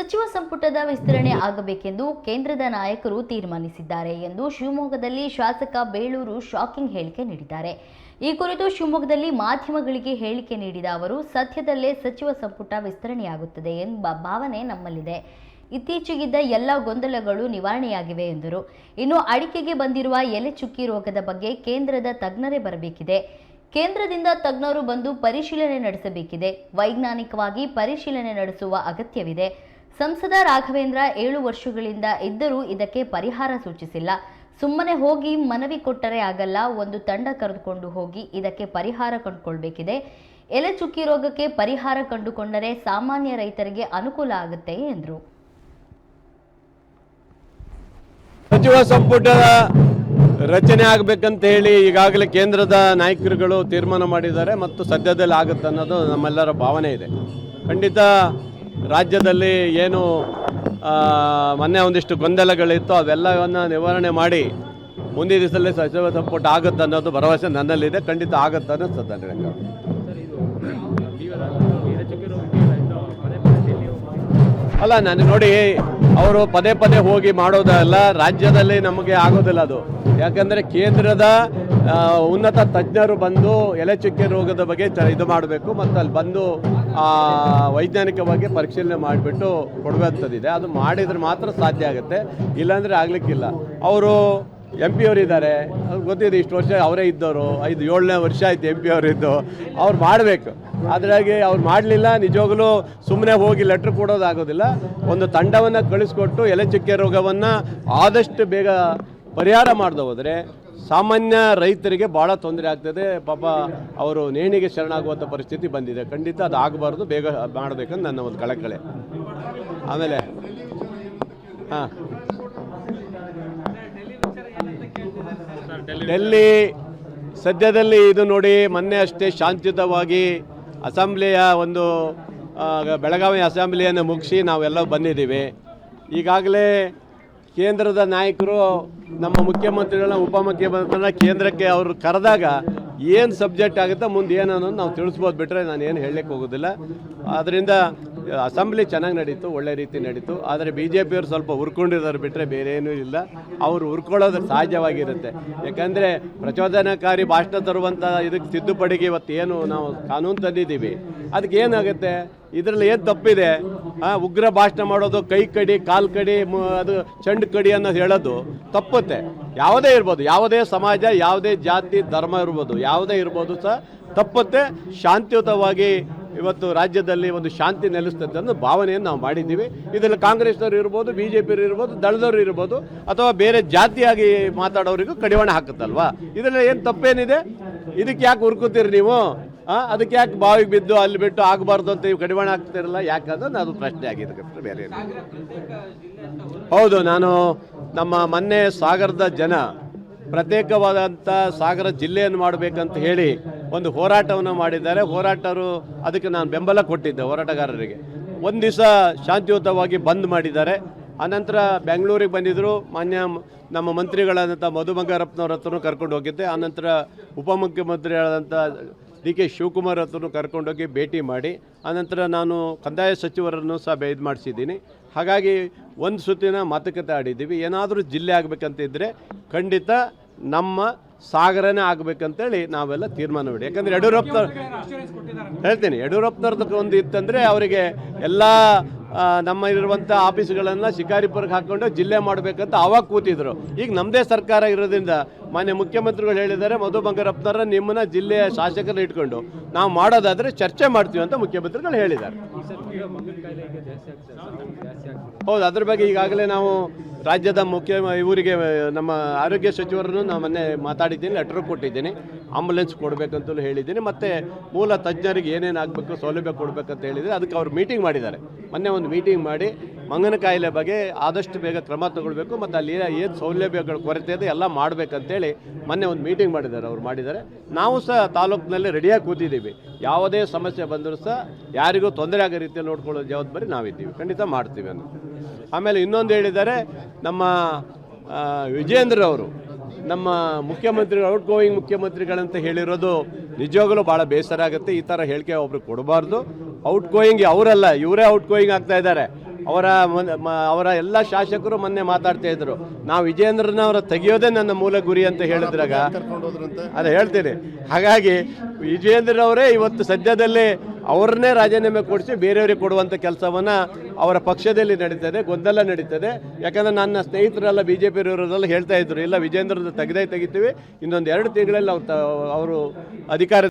ಸಚಿವ ಸಂಪುಟದ ವಿಸ್ತರಣೆ ಆಗಬೇಕೆಂದು ಕೇಂದ್ರದ ನಾಯಕರು ತೀರ್ಮಾನಿಸಿದ್ದಾರೆ ಎಂದು ಶಿವಮೊಗ್ಗದಲ್ಲಿ ಶಾಸಕ ಬೇಳೂರು ಶಾಕಿಂಗ್ ಹೇಳಿಕೆ ನೀಡಿದ್ದಾರೆ. ಈ ಕುರಿತು ಶಿವಮೊಗ್ಗದಲ್ಲಿ ಮಾಧ್ಯಮಗಳಿಗೆ ಹೇಳಿಕೆ ನೀಡಿದ ಅವರು, ಸದ್ಯದಲ್ಲೇ ಸಚಿವ ಸಂಪುಟ ವಿಸ್ತರಣೆಯಾಗುತ್ತದೆ ಎಂಬ ಭಾವನೆ ನಮ್ಮಲ್ಲಿದೆ. ಇತ್ತೀಚೆಗಿದ್ದ ಎಲ್ಲ ಗೊಂದಲಗಳು ನಿವಾರಣೆಯಾಗಿವೆ ಎಂದರು. ಇನ್ನು ಅಡಿಕೆಗೆ ಬಂದಿರುವ ಎಲೆ ಚುಕ್ಕಿ ರೋಗದ ಬಗ್ಗೆ ಕೇಂದ್ರದ ತಜ್ಞರೇ ಬರಬೇಕಿದೆ. ಕೇಂದ್ರದಿಂದ ತಜ್ಞರು ಬಂದು ಪರಿಶೀಲನೆ ನಡೆಸಬೇಕಿದೆ. ವೈಜ್ಞಾನಿಕವಾಗಿ ಪರಿಶೀಲನೆ ನಡೆಸುವ ಅಗತ್ಯವಿದೆ. ಸಂಸದ ರಾಘವೇಂದ್ರ ಏಳು ವರ್ಷಗಳಿಂದ ಇದ್ದರೂ ಇದಕ್ಕೆ ಪರಿಹಾರ ಸೂಚಿಸಿಲ್ಲ. ಸುಮ್ಮನೆ ಹೋಗಿ ಮನವಿ ಕೊಟ್ಟರೆ ಆಗಲ್ಲ, ಒಂದು ತಂಡ ಕರೆದುಕೊಂಡು ಹೋಗಿ ಇದಕ್ಕೆ ಪರಿಹಾರ ಕಂಡುಕೊಳ್ಬೇಕಿದೆ. ಎಲೆ ಚುಕ್ಕಿ ರೋಗಕ್ಕೆ ಪರಿಹಾರ ಕಂಡುಕೊಂಡರೆ ಸಾಮಾನ್ಯ ರೈತರಿಗೆ ಅನುಕೂಲ ಆಗುತ್ತೆ ಎಂದರು. ಸಚಿವ ಸಂಪುಟ ರಚನೆ ಆಗಬೇಕಂತ ಹೇಳಿ ಈಗಾಗಲೇ ಕೇಂದ್ರದ ನಾಯಕರುಗಳು ತೀರ್ಮಾನ ಮಾಡಿದ್ದಾರೆ ಮತ್ತು ಸದ್ಯದಲ್ಲಿ ಆಗುತ್ತೆ ಅನ್ನೋದು ನಮ್ಮೆಲ್ಲರ ಭಾವನೆ ಇದೆ. ಖಂಡಿತ ರಾಜ್ಯದಲ್ಲಿ ಏನು ಮೊನ್ನೆ ಒಂದಿಷ್ಟು ಗೊಂದಲಗಳಿತ್ತು, ಅವೆಲ್ಲವನ್ನು ನಿವಾರಣೆ ಮಾಡಿ ಮುಂದಿನ ದಿವಸದಲ್ಲಿ ಸಚಿವ ಸಂಪುಟ ಆಗುತ್ತೆ ಅನ್ನೋದು ಭರವಸೆ ನನ್ನಲ್ಲಿದೆ, ಖಂಡಿತ ಆಗುತ್ತೆ ಅನ್ನಿಸ್ತದೆ ನನಗೆ ಅಲ್ಲ, ನಾನು ನೋಡಿ, ಅವರು ಪದೇ ಪದೇ ಹೋಗಿ ಮಾಡೋದಲ್ಲ, ರಾಜ್ಯದಲ್ಲಿ ನಮಗೆ ಆಗೋದಿಲ್ಲ ಅದು. ಯಾಕಂದರೆ ಕೇಂದ್ರದ ಉನ್ನತ ತಜ್ಞರು ಬಂದು ಎಲೆ ಚುಕ್ಕೆ ರೋಗದ ಬಗ್ಗೆ ಚ, ಇದು ಮಾಡಬೇಕು ಮತ್ತು ಅಲ್ಲಿ ಬಂದು ವೈಜ್ಞಾನಿಕವಾಗಿ ಪರಿಶೀಲನೆ ಮಾಡಿಬಿಟ್ಟು ಕೊಡುವಂಥದ್ದಿದೆ. ಅದು ಮಾಡಿದರೆ ಮಾತ್ರ ಸಾಧ್ಯ ಆಗುತ್ತೆ. ಇಲ್ಲಾಂದರೆ ಆಗಲಿಕ್ಕಿಲ್ಲ. ಅವರು ಎಂ ಪಿ ಅವರು ಇದ್ದಾರೆ ಅವ್ರಿಗೆ ಗೊತ್ತಿದೆ, ಇಷ್ಟು ವರ್ಷ ಅವರೇ ಇದ್ದವರು. ಐದು, ಏಳನೇ ವರ್ಷ ಆಯ್ತು ಎಂ ಪಿ ಅವರಿದ್ದು. ಅವ್ರು ಮಾಡಬೇಕು. ಅದ್ರಾಗಿ ಅವ್ರು ಮಾಡಲಿಲ್ಲ, ನಿಜವಾಗಲೂ ಸುಮ್ಮನೆ ಹೋಗಿ ಲೆಟ್ರ್ ಕೊಡೋದಾಗೋದಿಲ್ಲ. ಒಂದು ತಂಡವನ್ನು ಕಳಿಸ್ಕೊಟ್ಟು ಎಲೆ ಚುಕ್ಕೆ ರೋಗವನ್ನು ಆದಷ್ಟು ಬೇಗ ಪರಿಹಾರ ಮಾಡದೆ ಹೋದರೆ ಸಾಮಾನ್ಯ ರೈತರಿಗೆ ಭಾಳ ತೊಂದರೆ ಆಗ್ತದೆ. ಪಾಪ ಅವರು ನೇಣಿಗೆ ಶರಣಾಗುವಂಥ ಪರಿಸ್ಥಿತಿ ಬಂದಿದೆ. ಖಂಡಿತ ಅದು ಆಗಬಾರ್ದು. ಬೇಗ ಮಾಡಬೇಕಂತ ನನ್ನ ಒಂದು ಕಳಕಳೆ. ಆಮೇಲೆ ಹಾಂ. ಡೆಲ್ಲಿ ಸದ್ಯದಲ್ಲಿ ಇದು ನೋಡಿ ಮೊನ್ನೆ ಅಷ್ಟೇ ಶಾಂತಿಯುತವಾಗಿ ಅಸೆಂಬ್ಲಿಯ ಒಂದು ಬೆಳಗಾವಿ ಅಸೆಂಬ್ಲಿಯನ್ನು ಮುಗಿಸಿ ನಾವೆಲ್ಲ ಬಂದಿದ್ದೀವಿ. ಈಗಾಗಲೇ ಕೇಂದ್ರದ ನಾಯಕರು ನಮ್ಮ ಮುಖ್ಯಮಂತ್ರಿಗಳನ್ನ ಉಪಮುಖ್ಯಮಂತ್ರಿಗಳನ್ನ ಕೇಂದ್ರಕ್ಕೆ ಅವರು ಕರೆದಾಗ ಏನು ಸಬ್ಜೆಕ್ಟ್ ಆಗುತ್ತೋ ಮುಂದೆ ಏನನ್ನೋದು ನಾವು ತಿಳಿಸ್ಬೋದು ಬಿಟ್ಟರೆ ನಾನು ಏನು ಹೇಳಲಿಕ್ಕೆ ಹೋಗೋದಿಲ್ಲ. ಆದ್ದರಿಂದ ಅಸೆಂಬ್ಲಿ ಚೆನ್ನಾಗಿ ನಡೀತು, ಒಳ್ಳೆ ರೀತಿ ನಡೀತು. ಆದರೆ ಬಿ ಜೆ ಪಿಯವರು ಸ್ವಲ್ಪ ಹುರ್ಕೊಂಡಿದ್ದಾರೆ ಬಿಟ್ಟರೆ ಬೇರೆ ಏನೂ ಇಲ್ಲ. ಅವರು ಹುರ್ಕೊಳ್ಳೋದು ಸಹಜವಾಗಿರುತ್ತೆ. ಯಾಕಂದರೆ ಪ್ರಚೋದನಕಾರಿ ಭಾಷಣ ತರುವಂಥ ಇದಕ್ಕೆ ತಿದ್ದುಪಡಿಗೆ ಇವತ್ತು ಏನು ನಾವು ಕಾನೂನು ತಂದಿದ್ದೀವಿ. ಅದಕ್ಕೆ ಏನಾಗುತ್ತೆ? ಇದರಲ್ಲಿ ಏನು ತಪ್ಪಿದೆ? ಉಗ್ರ ಭಾಷಣ ಮಾಡೋದು ಕೈ ಕಡಿ, ಕಾಲು ಕಡಿ ಅದು ಚಂಡು ಕಡಿ ಅನ್ನೋದು ಹೇಳೋದು ತಪ್ಪುತ್ತೆ. ಯಾವುದೇ ಇರ್ಬೋದು. ಯಾವುದೇ ಸಮಾಜ, ಯಾವುದೇ ಜಾತಿ, ಧರ್ಮ ಇರ್ಬೋದು. ಯಾವುದೇ ಇರ್ಬೋದು ಸಹ ತಪ್ಪುತ್ತೆ. ಶಾಂತಿಯುತವಾಗಿ ಇವತ್ತು ರಾಜ್ಯದಲ್ಲಿ ಒಂದು ಶಾಂತಿ ನೆಲೆಸ್ತದೆ ಅನ್ನೋ ಭಾವನೆಯನ್ನು ನಾವು ಮಾಡಿದ್ದೀವಿ. ಇದರಲ್ಲಿ ಕಾಂಗ್ರೆಸ್ನವರು ಇರ್ಬೋದು ಬಿ ಜೆ ಪಿಯವರು ಇರ್ಬೋದು, ದಳದವರು ಇರ್ಬೋದು, ಅಥವಾ ಬೇರೆ ಜಾತಿಯಾಗಿ ಮಾತಾಡೋರಿಗೂ ಕಡಿವಾಣ ಹಾಕುತ್ತಲ್ವಾ? ಇದರಲ್ಲಿ ಏನು ತಪ್ಪೇನಿದೆ? ಇದಕ್ಕೆ ಯಾಕೆ ಹುರ್ಕೋತೀರಿ ನೀವು? ಅದಕ್ಕೆ ಯಾಕೆ ಬಾವಿಗೆ ಬಿದ್ದು ಅಲ್ಲಿ ಬಿಟ್ಟು ಆಗಬಾರ್ದು ಅಂತ ನೀವು ಕಡಿವಾಣ ಹಾಕ್ತಿರಲ್ಲ? ಯಾಕಂದ್ರೆ ಅದು ಪ್ರಶ್ನೆ ಆಗಿದೆ ಬೇರೆ. ಹೌದು, ನಾನು ನಮ್ಮ ಮೊನ್ನೆ ಸಾಗರದ ಜನ ಪ್ರತ್ಯೇಕವಾದಂಥ ಸಾಗರ ಜಿಲ್ಲೆಯನ್ನು ಮಾಡಬೇಕಂತ ಹೇಳಿ ಒಂದು ಹೋರಾಟವನ್ನು ಮಾಡಿದ್ದಾರೆ. ಹೋರಾಟರು ಅದಕ್ಕೆ ನಾನು ಬೆಂಬಲ ಕೊಟ್ಟಿದ್ದೆ ಹೋರಾಟಗಾರರಿಗೆ. ಒಂದು ದಿವಸ ಶಾಂತಿಯುತವಾಗಿ ಬಂದ್ ಮಾಡಿದ್ದಾರೆ. ಆನಂತರ ಬೆಂಗಳೂರಿಗೆ ಬಂದಿದ್ದರು ಮಾನ್ಯ ನಮ್ಮ ಮಂತ್ರಿಗಳಾದಂಥ ಮಧು ಬಂಗಾರಪ್ಪನವ್ರ ಕರ್ಕೊಂಡು ಹೋಗಿದ್ದೆ. ಆನಂತರ ಉಪಮುಖ್ಯಮಂತ್ರಿಗಳಾದಂಥ ಡಿ ಕೆ ಶಿವಕುಮಾರ್ ಹತ್ರನೂ ಕರ್ಕೊಂಡೋಗಿ ಭೇಟಿ ಮಾಡಿ, ಆನಂತರ ನಾನು ಕಂದಾಯ ಸಚಿವರನ್ನು ಸಹ ಇದು ಮಾಡಿಸಿದ್ದೀನಿ. ಹಾಗಾಗಿ ಒಂದು ಸುತ್ತಿನ ಮಾತುಕತೆ ಆಡಿದ್ದೀವಿ. ಏನಾದರೂ ಜಿಲ್ಲೆ ಆಗಬೇಕಂತ ಇದ್ದರೆ ಖಂಡಿತ ನಮ್ಮ ಸಾಗರನೇ ಆಗಬೇಕಂತೇಳಿ ನಾವೆಲ್ಲ ತೀರ್ಮಾನ ಮಾಡಿ. ಯಾಕಂದ್ರೆ ಯಡಿಯೂರಪ್ಪನವ್ರು ಹೇಳ್ತೀನಿ ಯಡಿಯೂರಪ್ಪನವ್ರದ್ದು ಒಂದು ಇತ್ತಂದರೆ ಅವರಿಗೆ ಎಲ್ಲ ನಮ್ಮ ಇರುವಂಥ ಆಫೀಸ್ಗಳನ್ನು ಶಿಕಾರಿಪುರಕ್ಕೆ ಹಾಕ್ಕೊಂಡು ಜಿಲ್ಲೆ ಮಾಡಬೇಕಂತ ಆವಾಗ ಕೂತಿದ್ರು. ಈಗ ನಮ್ಮದೇ ಸರ್ಕಾರ ಇರೋದ್ರಿಂದ ಮಾನ್ಯ ಮುಖ್ಯಮಂತ್ರಿಗಳು ಹೇಳಿದ್ದಾರೆ, ಮಧು ಬಂಗಾರಪ್ಪನವರ ನಿಮ್ಮನ್ನ ಜಿಲ್ಲೆಯ ಶಾಸಕರನ್ನ ಇಟ್ಕೊಂಡು. ನಾವು ಮಾಡೋದಾದರೆ ಚರ್ಚೆ ಮಾಡ್ತೀವಿ ಅಂತ ಮುಖ್ಯಮಂತ್ರಿಗಳು ಹೇಳಿದ್ದಾರೆ. ಹೌದು, ಅದ್ರ ಬಗ್ಗೆ ಈಗಾಗಲೇ ನಾವು ರಾಜ್ಯದ ಮುಖ್ಯ ಇವರಿಗೆ ನಮ್ಮ ಆರೋಗ್ಯ ಸಚಿವರನ್ನು ನಾ ಮೊನ್ನೆ ಮಾತಾಡಿದ್ದೀನಿ, ಲೆಟರ್ ಕೊಟ್ಟಿದ್ದೀನಿ. ಆಂಬುಲೆನ್ಸ್ ಕೊಡಬೇಕಂತಲೂ ಹೇಳಿದ್ದೀನಿ. ಮತ್ತು ಮೂಲ ತಜ್ಞರಿಗೆ ಏನೇನು ಆಗಬೇಕು, ಸೌಲಭ್ಯ ಕೊಡಬೇಕಂತ ಹೇಳಿದರೆ, ಅದಕ್ಕೆ ಅವ್ರು ಮೀಟಿಂಗ್ ಮಾಡಿದ್ದಾರೆ. ಮೊನ್ನೆ ಒಂದು ಮೀಟಿಂಗ್ ಮಾಡಿ ಮಂಗನ ಕಾಯಿಲೆ ಬಗ್ಗೆ ಆದಷ್ಟು ಬೇಗ ಕ್ರಮ ತಗೊಳ್ಬೇಕು ಮತ್ತು ಅಲ್ಲಿ ಏನು ಸೌಲಭ್ಯಗಳ ಕೊರತೆ ಇದೆ ಎಲ್ಲ ಮಾಡಬೇಕಂತೇಳಿ ಮೊನ್ನೆ ಒಂದು ಮೀಟಿಂಗ್ ಮಾಡಿದ್ದಾರೆ, ಅವ್ರು ಮಾಡಿದ್ದಾರೆ. ನಾವು ಸಹ ತಾಲೂಕಿನಲ್ಲಿ ರೆಡಿಯಾಗಿ ಕೂತಿದ್ದೀವಿ. ಯಾವುದೇ ಸಮಸ್ಯೆ ಬಂದರೂ ಸಹ ಯಾರಿಗೂ ತೊಂದರೆ ಆಗೋ ರೀತಿಯಲ್ಲಿ ನೋಡ್ಕೊಳ್ಳೋ ಜವಾಬ್ದಾರಿ ನಾವಿದ್ದೀವಿ. ಖಂಡಿತ ಮಾಡ್ತೀವಿ ಅಂತ ಆಮೇಲೆ ಇನ್ನೊಂದು ಹೇಳಿದ್ದಾರೆ, ನಮ್ಮ ವಿಜೇಂದ್ರ ಅವರು, ನಮ್ಮ ಮುಖ್ಯಮಂತ್ರಿ ಔಟ್ ಗೋಯಿಂಗ್ ಮುಖ್ಯಮಂತ್ರಿಗಳಂತ ಹೇಳಿರೋದು ನಿಜವಾಗಲೂ ಭಾಳ ಬೇಸರ ಆಗುತ್ತೆ. ಈ ಥರ ಹೇಳಿಕೆ ಒಬ್ರು ಕೊಡಬಾರ್ದು. ಔಟ್ ಗೋಯಿಂಗ್ ಅವರಲ್ಲ, ಇವರೇ ಔಟ್ ಗೋಯಿಂಗ್ ಆಗ್ತಾ ಇದ್ದಾರೆ. ಅವರ ಅವರ ಎಲ್ಲ ಶಾಸಕರು ಮೊನ್ನೆ ಮಾತಾಡ್ತಾ ಇದ್ರು. ನಾವು ವಿಜೇಂದ್ರನವರ ತೆಗೆಯೋದೇ ನನ್ನ ಮೂಲ ಗುರಿ ಅಂತ ಹೇಳಿದ್ರಾಗ, ಅದೇ ಹೇಳ್ತೀನಿ. ಹಾಗಾಗಿ ವಿಜೇಂದ್ರನವರೇ ಇವತ್ತು ಸದ್ಯದಲ್ಲೇ ಅವ್ರನ್ನೇ ರಾಜೀನಾಮೆ ಕೊಡಿಸಿ ಬೇರೆಯವರಿಗೆ ಕೊಡುವಂಥ ಕೆಲಸವನ್ನು ಅವರ ಪಕ್ಷದಲ್ಲಿ ನಡೀತದೆ, ಗೊಂದಲ ನಡೀತದೆ. ಯಾಕಂದರೆ ನನ್ನ ಸ್ನೇಹಿತರೆಲ್ಲ ಬಿ ಜೆ ಪಿ ಇರೋರೆಲ್ಲ ಹೇಳ್ತಾ ಇದ್ರು, ಇಲ್ಲ ವಿಜೇಂದ್ರದ ತೆಗೆದೇ ತೆಗಿತೀವಿ, ಇನ್ನೊಂದು ಎರಡು ತಿಂಗಳಲ್ಲಿ ಅವ್ರು ಅವರು ಅಧಿಕಾರ